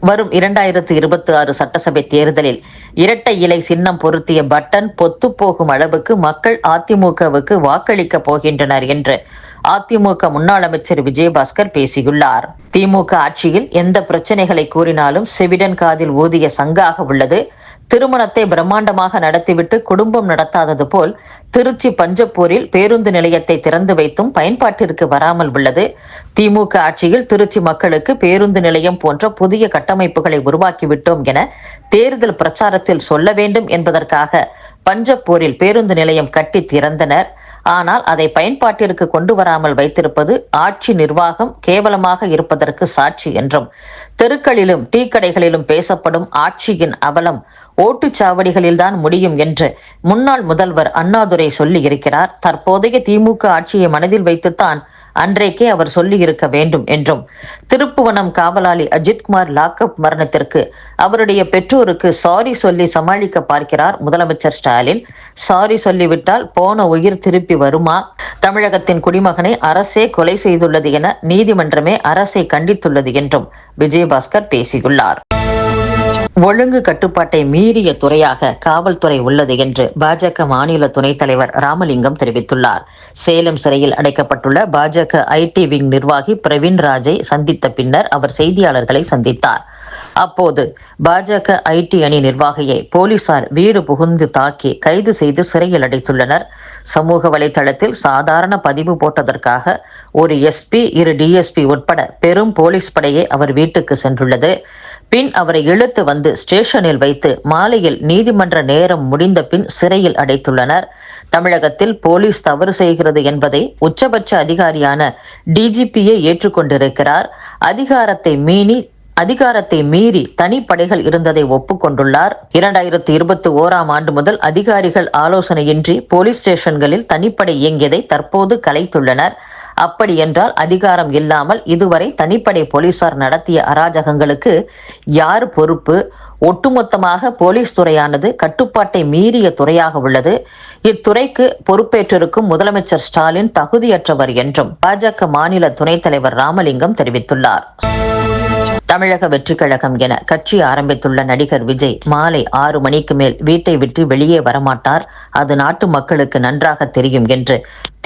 வரும் இரண்டாயிரத்து இருபத்தி ஆறு சட்டசபை தேர்தலில் இரட்டை இலை சின்னம் பொருத்திய பட்டன் பொத்து போகும் அளவுக்கு மக்கள் அதிமுகவுக்கு வாக்களிக்க போகின்றனர் என்று அதிமுக முன்னாள் அமைச்சர் விஜயபாஸ்கர் பேசியுள்ளார். திமுக ஆட்சியில் எந்த பிரச்சனைகளை கூறினாலும் செவிடன் காதில் ஊதிய சங்காக உள்ளது. திருமணத்தை பிரம்மாண்டமாக நடத்திவிட்டு குடும்பம் நடத்தாதது போல் திருச்சி பஞ்சப்பூரில் பேருந்து நிலையத்தை திறந்து வைத்தும் பயன்பாட்டிற்கு வராமல் உள்ளது. திமுக ஆட்சியில் திருச்சி மக்களுக்கு பேருந்து நிலையம் போன்ற புதிய கட்டமைப்புகளை உருவாக்கிவிட்டோம் என தேர்தல் பிரச்சாரத்தில் சொல்ல வேண்டும் என்பதற்காக பஞ்சப்பூரில் பேருந்து நிலையம் கட்டி திறந்தனர். ஆனால் அதை பயன்பாட்டிற்கு கொண்டு வராமல் வைத்திருப்பது ஆட்சி நிர்வாகம் கேவலமாக இருப்பதற்கு சாட்சி என்றும் தெருக்களிலும் டீ கடைகளிலும் பேசப்படும் ஆட்சியின் அவலம் ஓட்டுச்சாவடிகளில்தான் முடியும் என்று முன்னாள் முதல்வர் அண்ணாதுரை சொல்லி இருக்கிறார் தற்போதைய திமுக ஆட்சியை மனதில் வைத்துத்தான் அன்றைக்கே அவர் சொல்லியிருக்க வேண்டும் என்றும். திருப்புவனம் காவலாளி அஜித்குமார் லாக்அப் மரணத்திற்கு அவருடைய பெற்றோருக்கு சாரி சொல்லி சமாளிக்க பார்க்கிறார் முதலமைச்சர் ஸ்டாலின். சாரி சொல்லிவிட்டால் போன உயிர் திருப்பி வருமா? தமிழகத்தின் குடிமகனை அரசே கொலை செய்துள்ளது என நீதிமன்றமே அரசை கண்டித்துள்ளது என்றும் விஜயபாஸ்கர் பேசியுள்ளார். ஒழுங்கு கட்டுப்பாட்டை மீறிய துறையாக காவல்துறை உள்ளது என்று பாஜக மாநில துணைத் தலைவர் ராமலிங்கம் தெரிவித்துள்ளார். சேலம் சிறையில் அடைக்கப்பட்டுள்ள பாஜக ஐடி விங் நிர்வாகி பிரவீன் ராஜை சந்தித்த பின்னர் அவர் செய்தியாளர்களை சந்தித்தார். அப்போது பாஜக ஐடி அணி நிர்வாகியை போலீசார் வீடு புகுந்து தாக்கி கைது செய்து சிறையில் அடைத்துள்ளனர். சமூக வலைதளத்தில் சாதாரண பதிவு போட்டதற்காக ஒரு எஸ்பி இரு டிஎஸ்பி உட்பட பெரும் போலீஸ் படையே அவர் வீட்டுக்கு சென்றுள்ளது. பின் அவரை இழுத்து வந்து ஸ்டேஷனில் வைத்து மாலையில் நீதிமன்ற நேரம் முடிந்த பின் சிறையில் அடைத்துள்ளனர். தமிழகத்தில் போலீஸ் தவறு செய்கிறது என்பதை உச்சபட்ச அதிகாரியான டிஜிபியே ஏற்றுக்கொண்டிருக்கிறார். அதிகாரத்தை மீறி அதிகாரத்தை மீறி தனிப்படைகள் இருந்ததை ஒப்புக்கொண்டுள்ளார். இரண்டாயிரத்தி இருபத்தி ஓராம் ஆண்டு முதல் அதிகாரிகள் ஆலோசனையின்றி போலீஸ் ஸ்டேஷன்களில் தனிப்படை இயங்கியதை தற்போது கலைத்துள்ளனர். அப்படி என்றால் அதிகாரம் இல்லாமல் இதுவரை தனிப்படை போலீசார் நடத்திய அராஜகங்களுக்கு யார் பொறுப்பு? ஒட்டுமொத்தமாக போலீஸ் துறையானது கட்டுப்பாட்டை மீறிய துறையாக உள்ளது. இத்துறைக்கு பொறுப்பேற்றிருக்கும் முதலமைச்சர் ஸ்டாலின் தகுதியற்றவர் என்றும் பாஜக மாநில துணைத் தலைவர் ராமலிங்கம் தெரிவித்துள்ளார். தமிழக வெற்றிக் கழகம் என கட்சி ஆரம்பித்துள்ள நடிகர் விஜய் மாலை ஆறு மணிக்கு மேல் வீட்டை விட்டு வெளியே வரமாட்டார். அது நாட்டு மக்களுக்கு நன்றாக தெரியும் என்று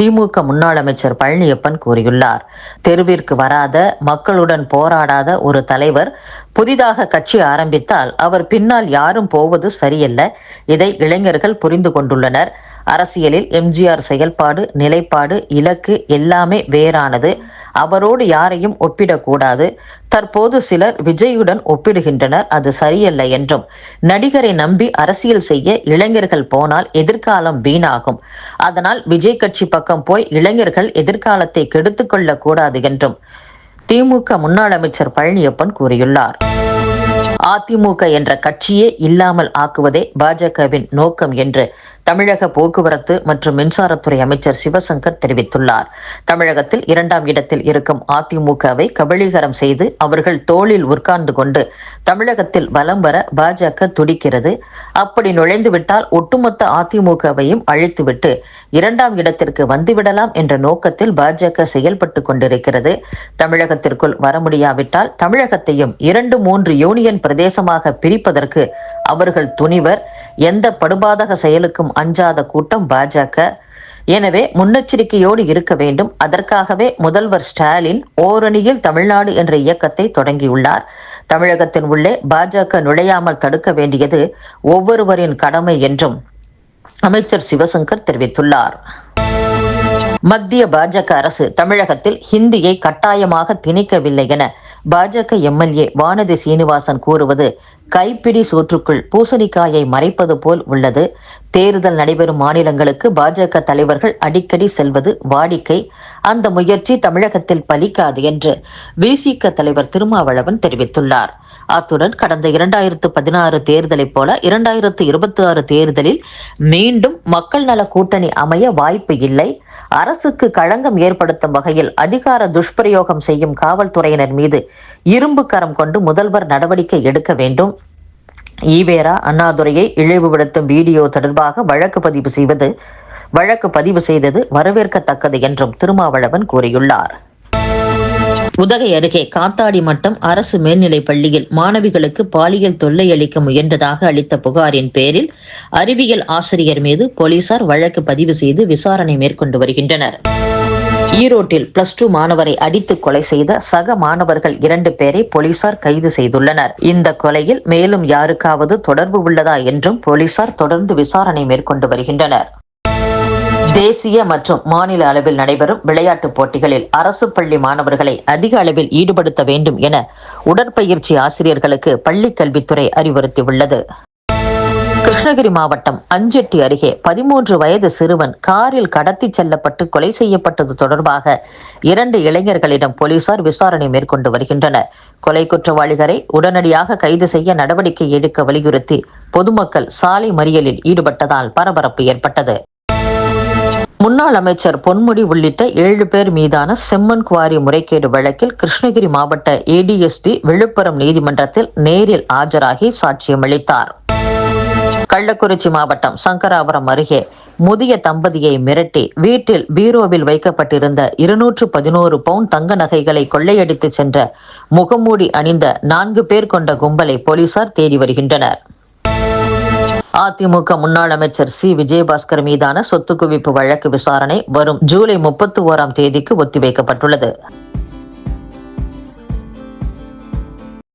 திமுக முன்னாள் அமைச்சர் பழனியப்பன் கூறியுள்ளார். தெருவிற்கு வராத மக்களுடன் போராடாத ஒரு தலைவர் புதிதாக கட்சி ஆரம்பித்தால் அவர் பின்னால் யாரும் போவது சரியல்ல. இதை இளைஞர்கள் புரிந்து கொண்டுள்ளனர். அரசியலில் எம்ஜிஆர் செயல்பாடு நிலைப்பாடு இலக்கு எல்லாமே வேறானது. அவரோடு யாரையும் ஒப்பிடக்கூடாது. தற்போது சிலர் விஜயுடன் ஒப்பிடுகின்றனர். அது சரியல்ல என்றும். நடிகரை நம்பி அரசியல் செய்ய இளைஞர்கள் போனால் எதிர்காலம் வீணாகும். அதனால் விஜய் கட்சி பக்கம் போய் இளைஞர்கள் எதிர்காலத்தை கெடுத்துக் கொள்ளக் கூடாது என்றும் திமுக முன்னாள் அமைச்சர் பழனியப்பன் கூறியுள்ளார். அதிமுக என்ற கட்சியே இல்லாமல் ஆக்குவதே பாஜகவின் நோக்கம் என்று தமிழக போக்குவரத்து மற்றும் மின்சாரத்துறை அமைச்சர் சிவசங்கர் தெரிவித்துள்ளார். தமிழகத்தில் இரண்டாம் இடத்தில் இருக்கும் அதிமுகவை கபலீகரம் செய்து அவர்கள் தோளில் உட்கார்ந்து கொண்டு தமிழகத்தில் வலம் வர பாஜக துடிக்கிறது. அப்படி நுழைந்துவிட்டால் ஒட்டுமொத்த அதிமுகவையும் அழித்துவிட்டு இரண்டாம் இடத்திற்கு வந்துவிடலாம் என்ற நோக்கத்தில் பாஜக செயல்பட்டு கொண்டிருக்கிறது. தமிழகத்திற்குள் வர முடியாவிட்டால் தமிழகத்தையும் இரண்டு மூன்று யூனியன் பிரதேசமாக பிரிப்பதற்கு அவர்கள் துணிவர். எந்த படுபாதக செயலுக்கும் அஞ்சாத கூட்டம் பாஜக. எனவே முன்னெச்சரிக்கையோடு இருக்க வேண்டும். அதற்காகவே முதல்வர் ஸ்டாலின் ஓரணியில் தமிழ்நாடு என்ற இயக்கத்தை தொடங்கியுள்ளார். தமிழகத்தின் உள்ளே பாஜக நுழையாமல் தடுக்க வேண்டியது ஒவ்வொருவரின் கடமை என்றும் அமைச்சர் சிவசங்கர் தெரிவித்துள்ளார். மத்திய பாஜக அரசு தமிழகத்தில் ஹிந்தியை கட்டாயமாக திணிக்கவில்லை என பாஜக எம்எல்ஏ வானதி சீனிவாசன் கூறுவது கைப்பிடி சோற்றுக்குள் பூசணிக்காயை மறைப்பது போல் உள்ளது. தேர்தல் நடைபெறும் மாநிலங்களுக்கு பாஜக தலைவர்கள் அடிக்கடி செல்வது வாடிக்கை. அந்த முயற்சி தமிழகத்தில் பலிக்காது என்று விசிக தலைவர் திருமாவளவன் தெரிவித்துள்ளார். அத்துடன் கடந்த இரண்டாயிரத்து பதினாறு தேர்தலைப் போல இரண்டாயிரத்து இருபத்தி ஆறு தேர்தலில் மீண்டும் மக்கள் நல கூட்டணி அமைய வாய்ப்பு இல்லை. அரசுக்கு களங்கம் ஏற்படுத்தும் வகையில் அதிகார துஷ்பிரயோகம் செய்யும் காவல்துறையினர் மீது இரும்பு கரம் கொண்டு முதல்வர் நடவடிக்கை எடுக்க வேண்டும். ஈவேரா அண்ணாதுரையை இழிவுபடுத்தும் வீடியோ தொடர்பாக வழக்கு பதிவு செய்வது வழக்கு பதிவு செய்தது வரவேற்கத்தக்கது என்றும் திருமாவளவன் கூறியுள்ளார். உதகை அருகே காத்தாடி மட்டம் அரசு மேல்நிலைப் பள்ளியில் மாணவிகளுக்கு பாலியல் தொல்லை அளிக்க முயன்றதாக அளித்த புகாரின் பேரில் அறிவியல் ஆசிரியர் மீது போலீசார் வழக்கு பதிவு செய்து விசாரணை மேற்கொண்டு வருகின்றனர். ஈரோட்டில் பிளஸ் டூ மாணவரை அடித்து கொலை செய்த சக மாணவர்கள் இரண்டு பேரை போலீசார் கைது செய்துள்ளனர். இந்த கொலையில் மேலும் யாருக்காவது தொடர்பு உள்ளதா என்றும் போலீசார் தொடர்ந்து விசாரணை மேற்கொண்டு வருகின்றனர். தேசிய மற்றும் மாநில அளவில் நடைபெறும் விளையாட்டுப் போட்டிகளில் அரசு பள்ளி மாணவர்களை அதிக அளவில் ஈடுபடுத்த வேண்டும் என உடற்பயிற்சி ஆசிரியர்களுக்கு பள்ளிக் கல்வித்துறை அறிவுறுத்தியுள்ளது. கிருஷ்ணகிரி மாவட்டம் அஞ்செட்டி அருகே பதிமூன்று வயது சிறுவன் காரில் கடத்தி செல்லப்பட்டு கொலை செய்யப்பட்டது தொடர்பாக இரண்டு இளைஞர்களிடம் போலீசார் விசாரணை மேற்கொண்டு வருகின்றனர். கொலை குற்றவாளிகளை உடனடியாக கைது செய்ய நடவடிக்கை எடுக்க வலியுறுத்தி பொதுமக்கள் சாலை மறியலில் ஈடுபட்டதால் பரபரப்பு ஏற்பட்டது. முன்னாள் அமைச்சர் பொன்முடி உள்ளிட்ட ஏழு பேர் மீதான செம்மன் குவாரி முறைகேடு வழக்கில் கிருஷ்ணகிரி மாவட்ட ஏடிஎஸ்பி விழுப்புரம் நீதிமன்றத்தில் நேரில் ஆஜராகி சாட்சியமளித்தார். கள்ளக்குறிச்சி மாவட்டம் சங்கராபுரம் அருகே முதிய தம்பதியை மிரட்டி வீட்டில் பீரோவில் வைக்கப்பட்டிருந்த இருநூற்று பதினோரு பவுன் தங்க நகைகளை கொள்ளையடித்து சென்ற முகமூடி அணிந்த நான்கு பேர் கொண்ட கும்பலை போலீசார் தேடி வருகின்றனர். அதிமுக முன்னாள் அமைச்சர் சி. விஜயபாஸ்கர் மீதான சொத்து குவிப்பு வழக்கு விசாரணை வரும் ஜூலை முப்பத்தி ஓராம் தேதிக்கு ஒத்திவைக்கப்பட்டுள்ளது.